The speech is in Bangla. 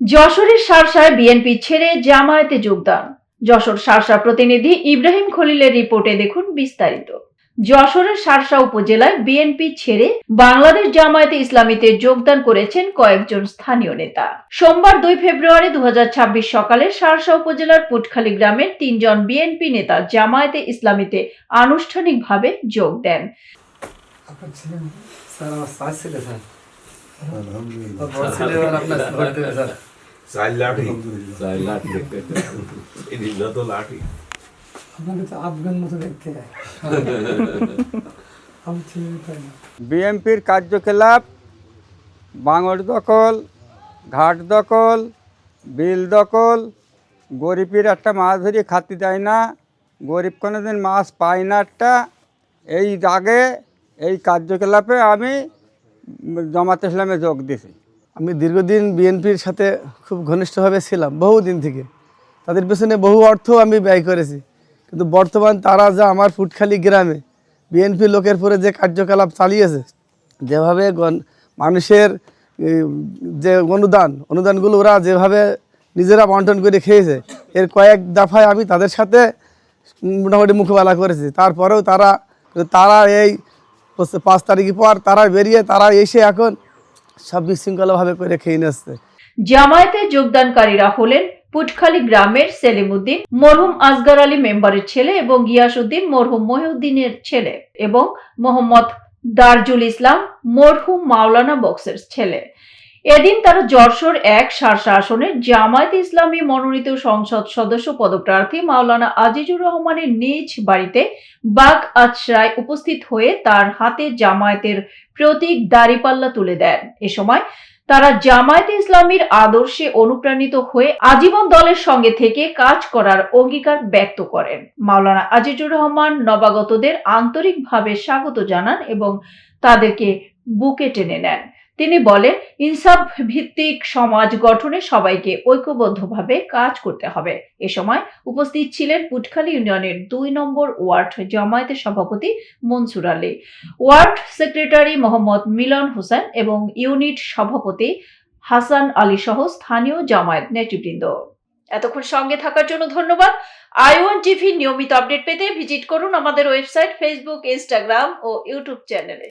যশোরের সারসায় বিএনপি ছেড়ে জামায়াতে যোগদান। যশোর সারসা প্রতিনিধি ইব্রাহিম খলিলের রিপোর্টে দেখুন বিস্তারিত। যশোরের সারসা উপজেলায় বিএনপি ছেড়ে বাংলাদেশ জামায়াতে ইসলামীতে যোগদান করেছেন কয়েকজন স্থানীয় নেতা। সোমবার দুই ফেব্রুয়ারি দু হাজার ছাব্বিশ সকালে সারসা উপজেলার পুটখালী গ্রামের তিনজন বিএনপি নেতা জামায়াতে ইসলামীতে আনুষ্ঠানিকভাবে যোগ দেন। বিএমপির কার্যকলাপ বাঙর দখল ঘাট দখল বিল দখল গরিবের একটা মাছ ধরে খাতি দেয় না গরিব কোনোদিন মাছ পায় না একটা। এই আগে এই কার্যকলাপে আমি জামাত ইসলামে যোগ দিছি। আমি দীর্ঘদিন বিএনপির সাথে খুব ঘনিষ্ঠভাবে ছিলাম, বহুদিন থেকে। তাদের পেছনে বহু অর্থ আমি ব্যয় করেছি। কিন্তু বর্তমান তারা যা আমার ফুটখালি গ্রামে, বিএনপি লোকের পরে যে কার্যকলাপ চালিয়েছে, যেভাবে মানুষের যে অনুদান, অনুদানগুলো ওরা যেভাবে নিজেরা বন্টন করে খেয়েছে, এর কয়েক দফায় আমি তাদের সাথে মোটামুটি মুখবেলা করেছি। তারপরেও তারা তারা এই পাঁচ তারিখ পর তারা বেরিয়ে তারা এসে এখন সব বিশৃঙ্খলাভাবে করে খেয়ে নিচ্ছে জামায়াতে যোগদানকারীরা হলেন পুটখালী গ্রামের সেলিম উদ্দিন মরহুম আসগার আলী মেম্বারের ছেলে এবং গিয়াসউদ্দিন মরহুম মহিউদ্দিনের ছেলে এবং মোহাম্মদ দারজুল ইসলাম মরহুম মাওলানা বক্সের ছেলে। এদিন তারা যশোর এক সারসা আসনের জামায়াত ইসলামী মনোনীত সংসদ সদস্য পদপ্রার্থী মাওলানা আজিজুর রহমানের নিজ বাড়িতে বাগ আছরায় উপস্থিত হয়ে তার হাতে জামায়াতের প্রতীক দাড়িপাল্লা তুলে দেন। এ সময় তারা জামায়াতে ইসলামীর আদর্শে অনুপ্রাণিত হয়ে আজীবন দলের সঙ্গে থেকে কাজ করার অঙ্গীকার ব্যক্ত করেন। মাওলানা আজিজুর রহমান নবাগতদের আন্তরিকভাবে স্বাগত জানান এবং তাদেরকে বুকে টেনে নেন। তিনি বলেন, ইনসাফ ভিত্তিক সমাজ গঠনে সবাইকে ঐক্যবদ্ধভাবে কাজ করতে হবে। এ সময় উপস্থিত ছিলেন পুটখালী ইউনিয়নের দুই নম্বর ওয়ার্ড জামায়াতের সভাপতি মনসুর আলী, ওয়ার্ড সেক্রেটারি মোহাম্মদ মিলন হোসেন এবং ইউনিট সভাপতি হাসান আলী সহ স্থানীয় জামায়াত নেতৃবৃন্দ। এতক্ষণ সঙ্গে থাকার জন্য ধন্যবাদ। আইওয়ান টিভি নিয়মিত আপডেট পেতে ভিজিট করুন আমাদের ওয়েবসাইট, ফেসবুক, ইনস্টাগ্রাম ও ইউটিউব চ্যানেলে।